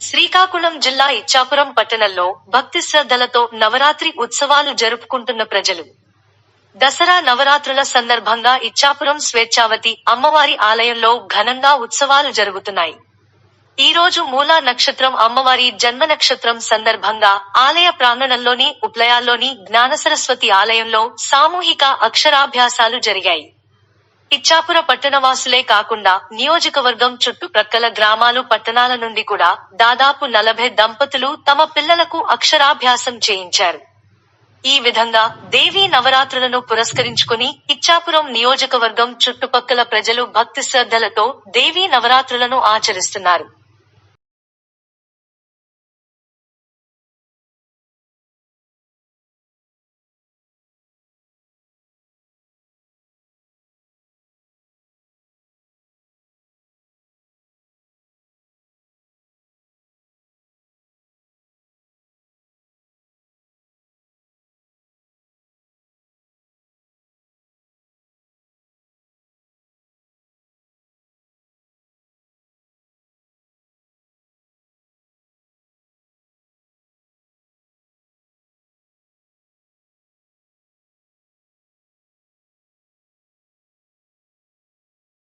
శ్రీకాకుళం జిల్లా ఇచ్చాపురం పట్టణంలో భక్తి శ్రద్ధలతో నవరాత్రి ఉత్సవాలు జరుపుకుంటున్న ప్రజలు. దసరా నవరాత్రుల సందర్భంగా ఇచ్చాపురం స్వేచ్ఛావతి అమ్మవారి ఆలయంలో ఘనంగా ఉత్సవాలు జరుగుతున్నాయి. ఈ రోజు మూలా నక్షత్రం అమ్మవారి జన్మ నక్షత్రం సందర్భంగా ఆలయ ప్రాంగణంలోని ఉపలయాల్లోని జ్ఞానసరస్వతి ఆలయంలో సామూహిక అక్షరాభ్యాసాలు జరిగాయి. ఇచ్చాపుర పట్టణవాసులే కాకుండా నియోజకవర్గం చుట్టుప్రక్కల గ్రామాలు పట్టణాల నుండి కూడా దాదాపు నలభై దంపతులు తమ పిల్లలకు అక్షరాభ్యాసం చేయించారు. ఈ విధంగా దేవీ నవరాత్రులను పురస్కరించుకుని ఇచ్చాపురం నియోజకవర్గం చుట్టుపక్కల ప్రజలు భక్తి శ్రద్ధలతో దేవీ నవరాత్రులను ఆచరిస్తున్నారు.